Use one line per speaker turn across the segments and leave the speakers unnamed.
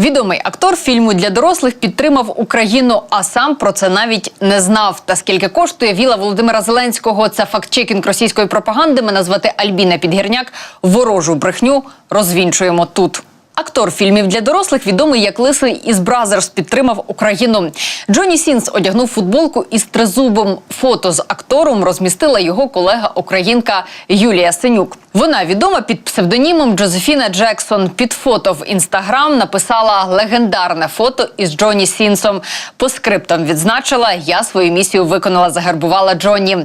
Відомий актор фільму для дорослих підтримав Україну, а сам про це навіть не знав. Та скільки коштує віла Володимира Зеленського? Це фактчекінг російської пропаганди. Мене звати Альбіна Підгірняк. Ворожу брехню розвінчуємо тут. Актор фільмів для дорослих, відомий як Лисий із Бразерс, підтримав Україну. Джонні Сінс одягнув футболку із тризубом. Фото з актором розмістила його колега українка Юлія Синюк. Вона відома під псевдонімом Джозефіна Джексон. Під фото в інстаграм написала легендарне фото із Джонні Сінсом. По скриптам відзначила Я свою місію виконала, загарбувала Джонні.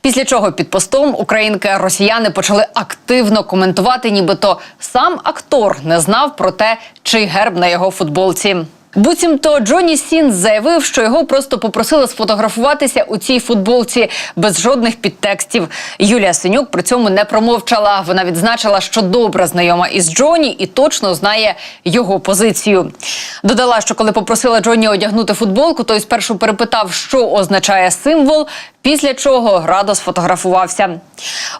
Після чого під постом українки росіяни почали активно коментувати, нібито сам актор не знав про те, чий герб на його футболці. Буцімто Джонні Сінс заявив, що його просто попросили сфотографуватися у цій футболці без жодних підтекстів. Юлія Синюк при цьому не промовчала. Вона відзначила, що добре знайома із Джонні і точно знає його позицію. Додала, що коли попросила Джонні одягнути футболку, той спершу перепитав, що означає символ. Після чого радо сфотографувався.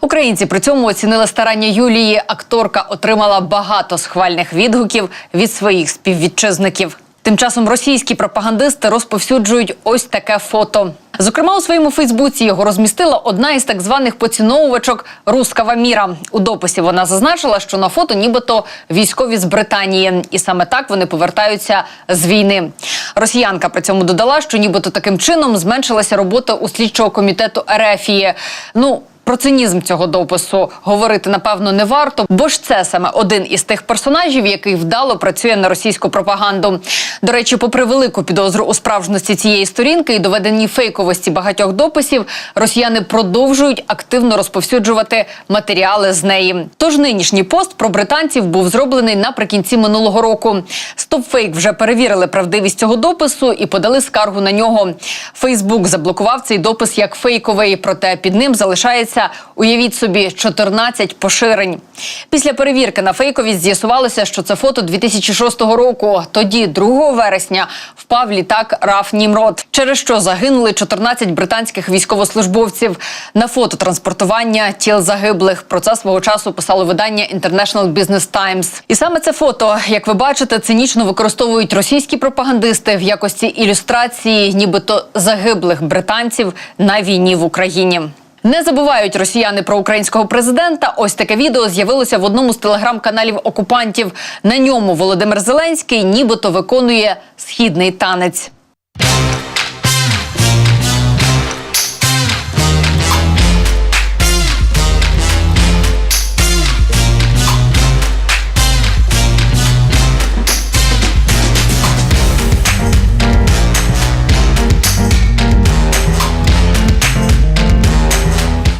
Українці при цьому оцінили старання Юлії. Акторка отримала багато схвальних відгуків від своїх співвітчизників. Тим часом російські пропагандисти розповсюджують ось таке фото. Зокрема, у своєму Фейсбуці його розмістила одна із так званих поціновувачок Рускава міра. У дописі вона зазначила, що на фото нібито військові з Британії, і саме так вони повертаються з війни. Росіянка при цьому додала, що нібито таким чином зменшилася робота у слідчого комітету Ерефії. Ну про цинізм цього допису говорити напевно не варто, бо ж це саме один із тих персонажів, який вдало працює на російську пропаганду. До речі, попри велику підозру у справжності цієї сторінки і доведенні фейковості багатьох дописів, росіяни продовжують активно розповсюджувати матеріали з неї. Тож нинішній пост про британців був зроблений наприкінці минулого року. Стопфейк вже перевірили правдивість цього допису і подали скаргу на нього. Фейсбук заблокував цей допис як фейковий, проте під ним залишається уявіть собі 14 поширень. Після перевірки на фейковість з'ясувалося, що це фото 2006 року. Тоді, 2 вересня, впав літак Раф Німрод, через що загинули 14 британських військовослужбовців. На фото транспортування тіл загиблих. Про це свого часу писало видання International Business Times. І саме це фото, як ви бачите, цинічно використовують російські пропагандисти в якості ілюстрації, нібито загиблих британців на війні в Україні. Не забувають росіяни про українського президента. Ось таке відео з'явилося в одному з телеграм-каналів окупантів. На ньому Володимир Зеленський нібито виконує східний танець.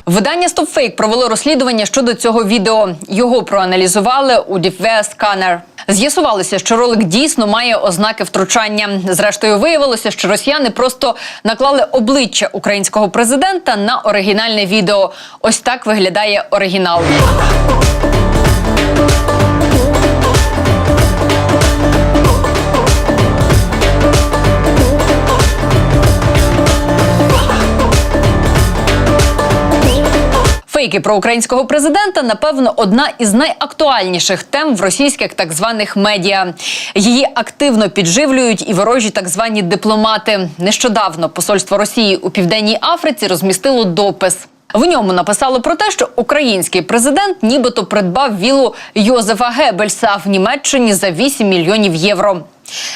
Видання StopFake провело розслідування щодо цього відео. Його проаналізували у DeepWare Scanner. З'ясувалося, що ролик дійсно має ознаки втручання. Зрештою, виявилося, що росіяни просто наклали обличчя українського президента на оригінальне відео. Ось так виглядає оригінал. Фейки про українського президента, напевно, одна із найактуальніших тем в російських так званих медіа. Її активно підживлюють і ворожі так звані дипломати. Нещодавно посольство Росії у південній Африці розмістило допис. В ньому написало про те, що український президент нібито придбав вілу Йозефа Геббельса в Німеччині за 8 мільйонів євро.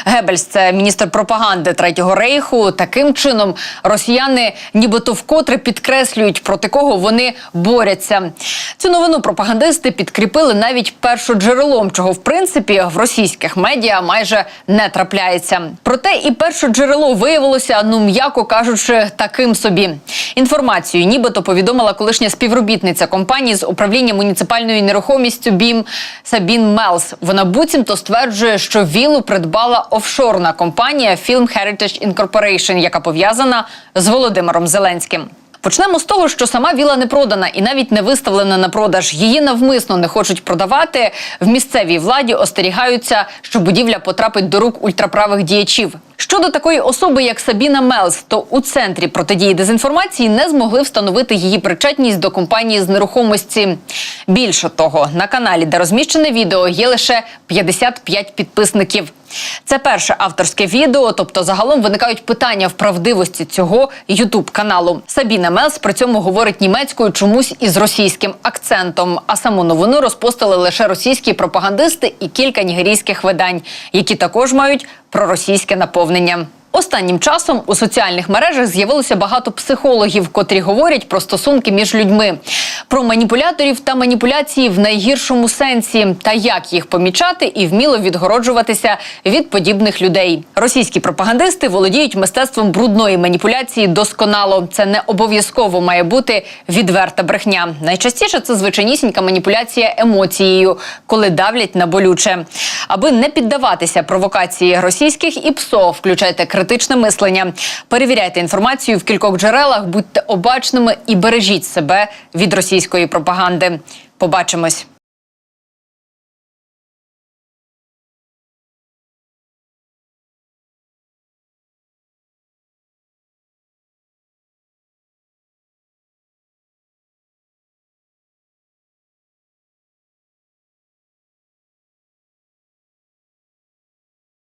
Геббельс – це міністр пропаганди Третього рейху. Таким чином росіяни нібито вкотре підкреслюють, проти кого вони борються. Цю новину пропагандисти підкріпили навіть першоджерелом, чого в принципі в російських медіа майже не трапляється. Проте і першоджерело виявилося, ну м'яко кажучи, таким собі. Інформацію, нібито повідомила колишня співробітниця компанії з управління муніципальною нерухомістю БІМ Сабін Мелс. Вона буцімто стверджує, що вілу придбала офшорна компанія Film Heritage Incorporation, яка пов'язана з Володимиром Зеленським. Почнемо з того, що сама віла не продана і навіть не виставлена на продаж. Її навмисно не хочуть продавати. В місцевій владі остерігаються, що будівля потрапить до рук ультраправих діячів. Щодо такої особи, як Сабіна Мелс, то у центрі протидії дезінформації не змогли встановити її причетність до компанії з нерухомості. Більше того, на каналі, де розміщене відео, є лише 55 підписників. Це перше авторське відео, тобто загалом виникають питання в правдивості цього ютуб каналу. Сабіна Мелс при цьому говорить німецькою чомусь із російським акцентом. А саму новину розпостили лише російські пропагандисти і кілька нігерійських видань, які також мають проросійське наповнення. Останнім часом у соціальних мережах з'явилося багато психологів, котрі говорять про стосунки між людьми, про маніпуляторів та маніпуляції в найгіршому сенсі, та як їх помічати і вміло відгороджуватися від подібних людей. Російські пропагандисти володіють мистецтвом брудної маніпуляції досконало. Це не обов'язково має бути відверта брехня. Найчастіше це звичайнісінька маніпуляція емоцією, коли давлять на болюче. Аби не піддаватися провокації російських і ПСО, включайте критичне мислення. Перевіряйте інформацію в кількох джерелах, будьте обачними і бережіть себе від російської пропаганди. Побачимось.